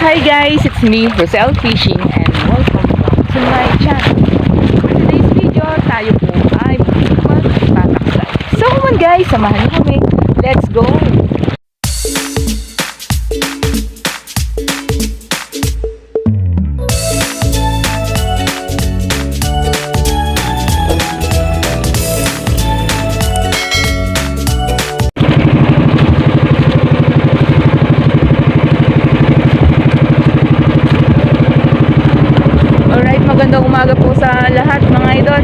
Hi guys, it's me, Rosel Fishing and welcome back to my channel. For today's video, tayo po ay magtataksay. So come on guys, samahan niyo kami. Let's go! Magandang umaga po sa lahat mga idol.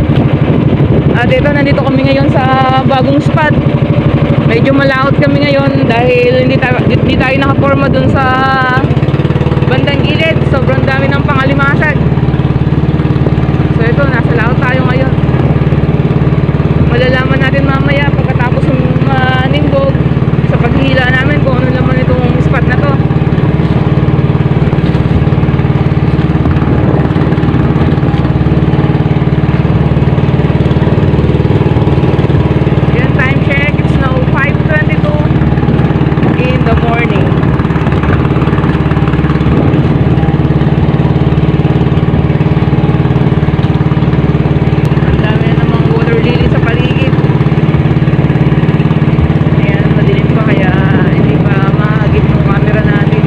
At ito, nandito kami ngayon sa bagong spot. Medyo malaot kami ngayon dahil hindi tayo, hindi tayo nakaporma dun sa bandang gilid. Sobrang dami ng pangalimasag. So ito, nasa laot tayo ngayon. Malalaman natin mamaya pagkatapos ng manimbog sa paghihila namin kung ano naman itong spot na to. Yan, time check. It's now 5.22 in the morning. Ang dami na namang water lily sa paligid. Ayan, madilim pa kaya hindi pa mahagip yung camera natin.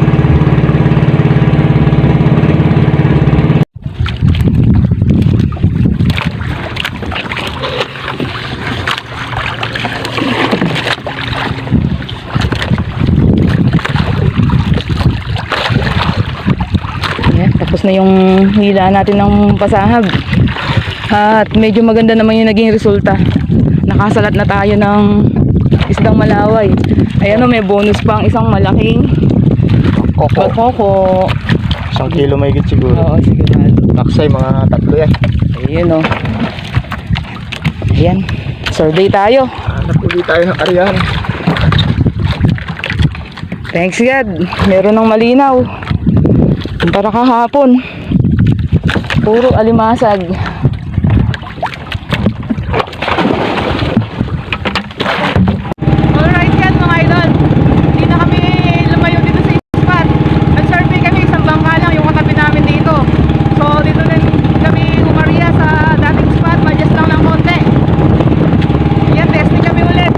Ayan, tapos na yung hila natin ng pasahag. At medyo maganda naman yung naging resulta. Nakasalat na tayo ng isdang malaway. Ayan o, may bonus pa ang isang malaking Koko. koko. Isang kilo may higit siguro. Oo, sige mahal. Taksay, mga tatlo yan. Ayun o. Ayan. Survey tayo. Hanap ulit tayo ng karyan. Thanks God. Meron ng malinaw. Para kahapon. Puro alimasag. Alright yan mga idol. Hindi na kami lumayo dito sa spot. Nag-survey kami, isang bangka lang yung katabi namin dito. So dito din kami umaria sa dating spot, madjust lang ng konti. Yan, testing kami ulit.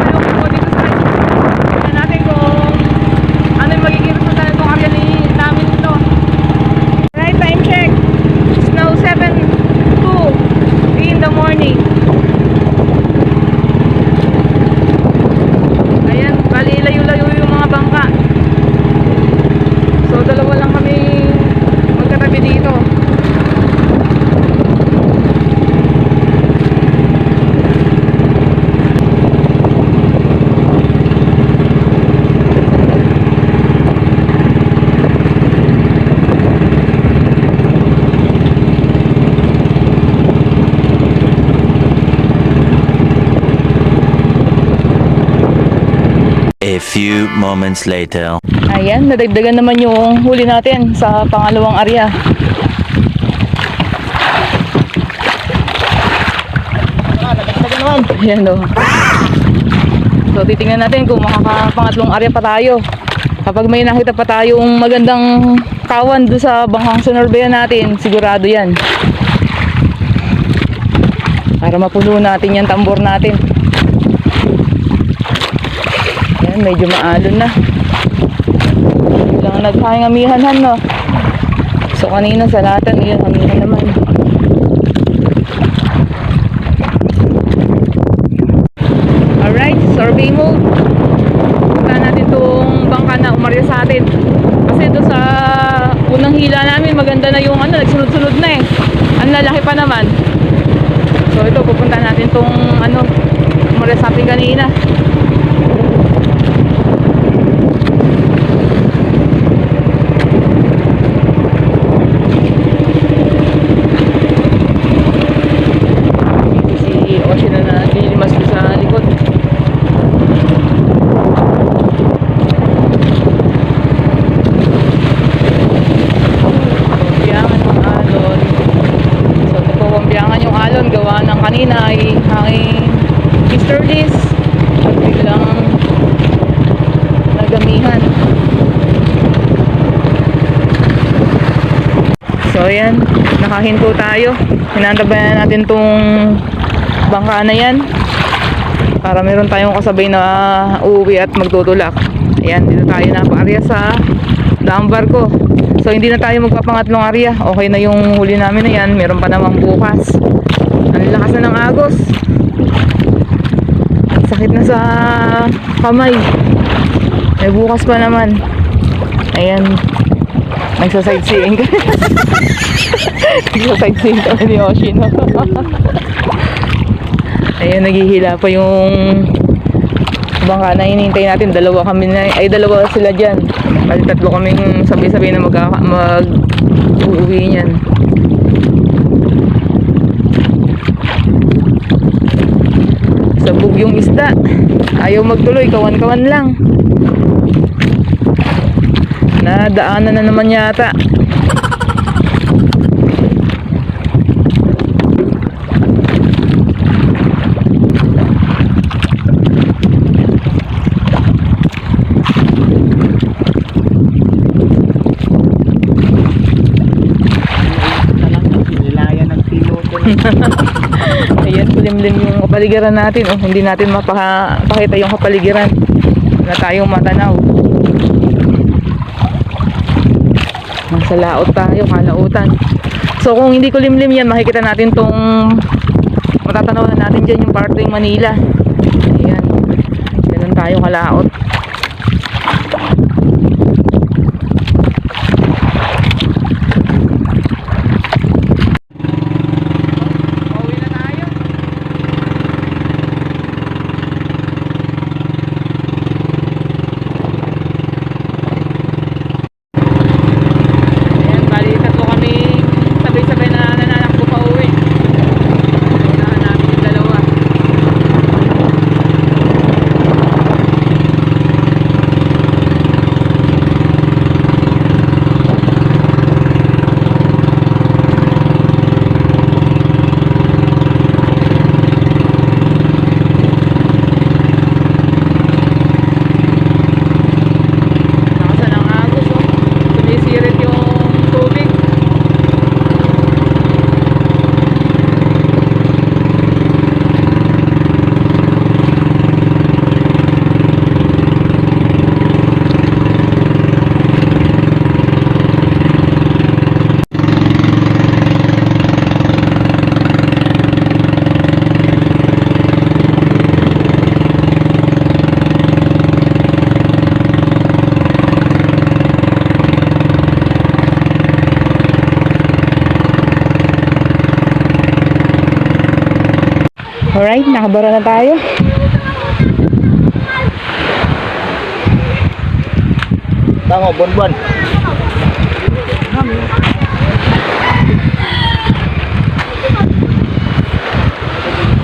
Ano po dito sa Tignan natin kung ano yung magiging resulta nitong area ni namin ito. Right, time check. It's now 7.02 in the morning. Ayan, bali layo-layo yung mga bangka. So, dalawa lang kami magkatabi dito. A few moments later. Ayan, nadagdagan naman yung huli natin sa pangalawang area. Ayan o. So, titingnan natin kung makakapangatlong area pa tayo. Kapag may nakita pa tayong magandang kawan doon sa bangkang sunurbeyan natin, sigurado yan. Para mapuno natin yung tambor natin. Ayan, medyo maalon na. Lang naghahing amihanhan, no? So, kanina sa latan, yun, amihan naman. Alright, survey mode. Punta natin tong bangka na umarya sa atin. Kasi doon sa unang hila namin, maganda na yung ano, nagsunod-sunod na eh. Ang lalaki pa naman. So ito, pupunta natin tong ano, umarya sa atin kanina. aking Mr. Liz biglang nagamihan. So ayan. Nakahinto tayo. Hinantabayan natin tong bangka na yan. Para meron tayong kasabay na uuwi at magtutulak ayan dito tayo na paarya sa daang barko. So hindi na tayo magpapangatlong area okay na yung huli namin na yan. Meron pa namang bukas. Ang lakas na ng agos. Sakit na sa kamay. May bukas pa naman. Ayan. Nagsa-sightseeing ka. Nagsa-sightseeing kami ni Oshino. Ayan, naghihila pa yung bangka na hinihintay natin. Dalawa kami na, ay dalawa sila dyan. Bali tatlo kaming sabay-sabay na mag, mag uuwi niyan. Sabog yung isda. Ayaw magtuloy, kawan-kawan lang. Nadaanan na naman yata. Ayan, kulimlim yung kapaligiran natin. Oh, hindi natin mapakita yung kapaligiran na tayong matanaw. Nasa laot tayo, kalautan. So kung hindi kulimlim yan, makikita natin tong matatanaw na natin dyan yung parte ng Manila. Ayan. Ganun tayo kalaot. Pauwi na tayo. Ayan, bali tatlo kami sabay-sabay na nananakbo pa uwi. Unahan namin yung dalawa. Nakasan ang agos oh. Sumisirit yung tubig. Alright, nakabara na tayo. Tama, bonbon.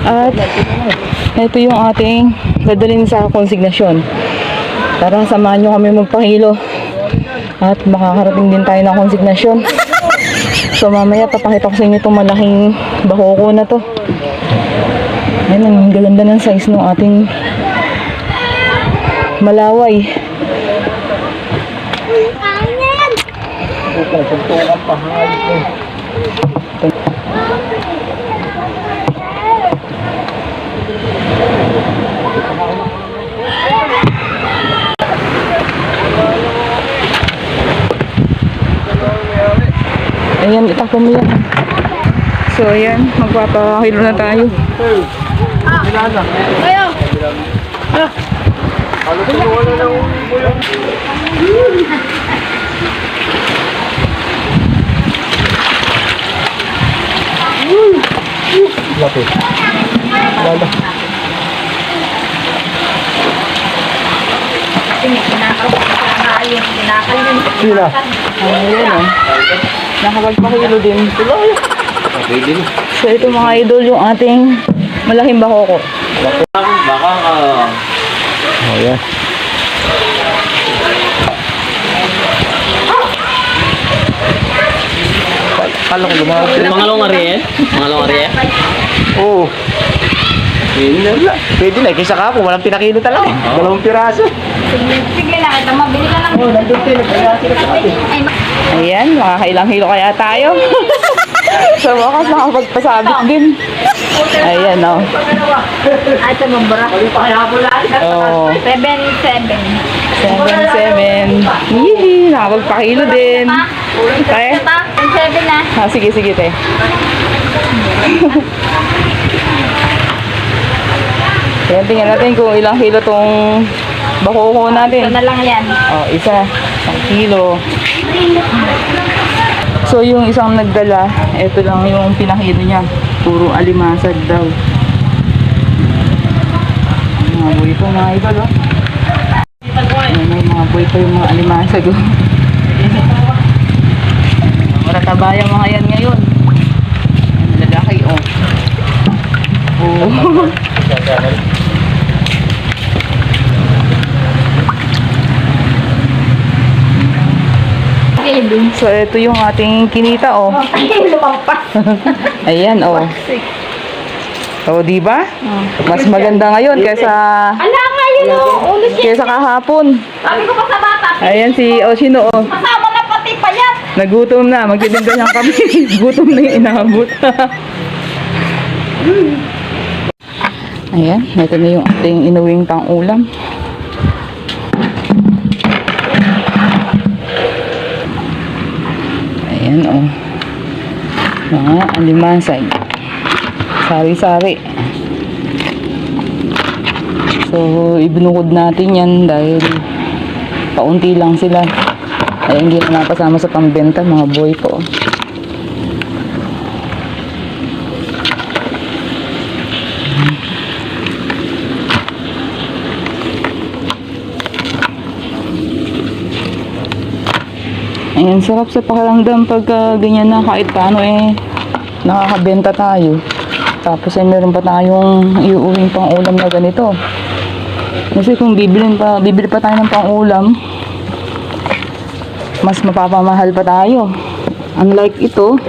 At ito yung ating dadalhin sa konsignasyon. Tara, samahan nyo kami magpahilo. At makakarating din tayo ng konsignasyon. So mamaya papakita ko sa inyo itong malaking bahoko na to. Ayan, ang gaganda ng size ng ating malaway. Ayan, itakbo mo yan. So ayan, magpapahilo na tayo. Halos tulungan na ng bulang. Lapit. Lala. Sila. Ayan oh. Nakapagpahilo din. So ito mga idol yung ating malaking bahoko. Oh, yeah. Kala ko lumawag sila. Mga longari eh? Mga longari eh? Oo. Yun na lang. Pwede na, kaysa ka walang pinakilo talaga. eh. Dalawang piraso. Sige, sige na kita. Mabili ka lang. Oh, nandun tayo, nagkayasi ka sa atin. Ayan, makakailang hilo kaya tayo. Sa wakas, nakapagpasabit din. Ayan, oh. ay, sa. Oh, Seven, seven. 7-7. Yee, nakapagpakilo din. Pa, seven na. Ah, sige, sige, te. Ayan, tingnan natin kung ilang kilo tong bakuko natin. na lang yan. Oh, isa. Isang kilo. So, yung isang nagdala, ito lang yung pinakilo niya. Puro alimasag daw. Mga boy po, mga idol, oh. Ayan, may mga boy pa yung mga alimasag, oh. Marataba yung mga yan ngayon. Ang lalaki, oh. Oh. So, ito yung ating kinita, oh. Lumampas. Ayan, oh. Oh, di ba? Mas maganda ngayon kaysa Ala nga yun o. Ulo siya. kaysa kahapon. Sabi ko pa sa bata. Ayan si Oshino, oh. Kasama na pati payat. Nagutom na, magtitinda siyang kami. Gutom na yung inaabot. Ayan, ito na yung ating inuwing pang ulam. Ayan, oh. Mga alimasag. Sari-sari. So, ibinukod natin yan dahil paunti lang sila. Ay, hindi na napasama sa pambenta, mga boy ko. Ayan, sarap sa pakiramdam pagka ganyan na kahit paano eh nakakabenta tayo. Tapos ay meron pa tayong iuuwing pang ulam na ganito. Kasi kung bibilin pa, bibili pa tayo ng pang ulam, mas mapapamahal pa tayo. Unlike ito,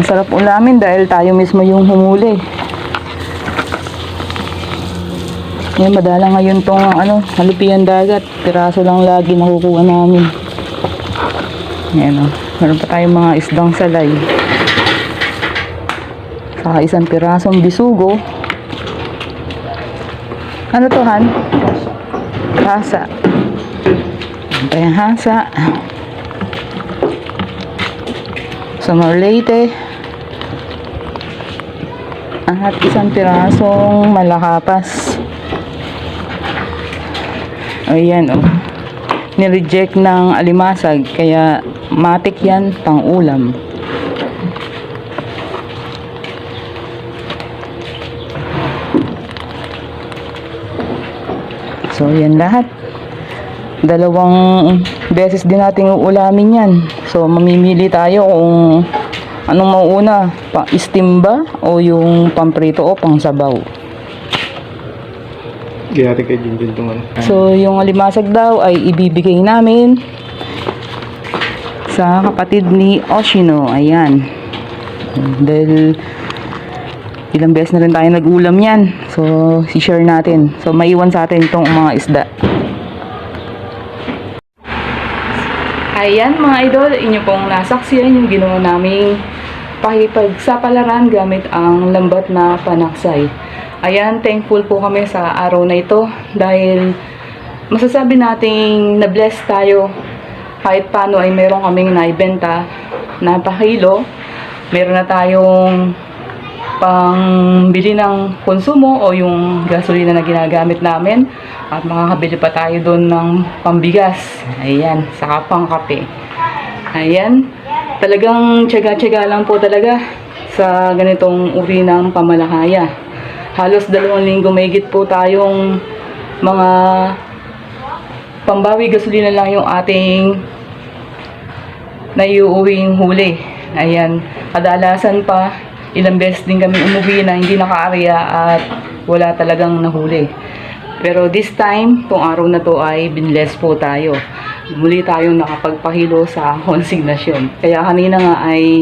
masarap ulamin dahil tayo mismo yung humuli. Yan, madala ngayon tong ano, halupian dagat. Piraso lang lagi nakukuha namin. Yan o. Meron pa tayong mga isdang salay. Saka isang pirasong bisugo. Ano to, Han? Hasa. Ano pa yung hasa? Sa Marlete. At isang pirasong malakapas. Ayan, oh. Nireject ng alimasag, kaya matik yan pang ulam. So, yan lahat. Dalawang beses din nating uulamin yan. So, mamimili tayo kung anong mauuna, pang steam ba o yung pamprito o pang sabaw. Kaya natin kay Jinjin ano. So, yung alimasag daw ay ibibigay namin sa kapatid ni Oshino. Ayan. Dahil ilang beses na rin tayo nag-ulam yan. So, si-share natin. So, maiwan sa atin itong mga isda. Ayan mga idol, inyo pong nasaksiyan yung ginawa naming pakipagsapalaran gamit ang lambat na panaksay. Ayan, thankful po kami sa araw na ito dahil masasabi nating na-bless tayo kahit paano ay meron kaming naibenta na pakilo. Meron na tayong pang bili ng konsumo o yung gasolina na ginagamit namin at makakabili pa tayo doon ng pambigas. Ayan, saka pang kape. Ayan, talagang tiyaga-tiyaga lang po talaga sa ganitong uri ng pamalakaya. Halos dalawang linggo mahigit po tayong mga pambawi gasolina lang yung ating naiuuwing huli. Ayan, kadalasan pa, ilang beses din kami umuwi na hindi nakaarya at wala talagang nahuli. Pero this time, tong araw na to ay binless po tayo. Muli tayong nakapagpahilo sa konsignasyon. Kaya kanina nga ay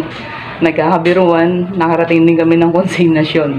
nagkakabiruan, nakarating din kami ng konsignasyon.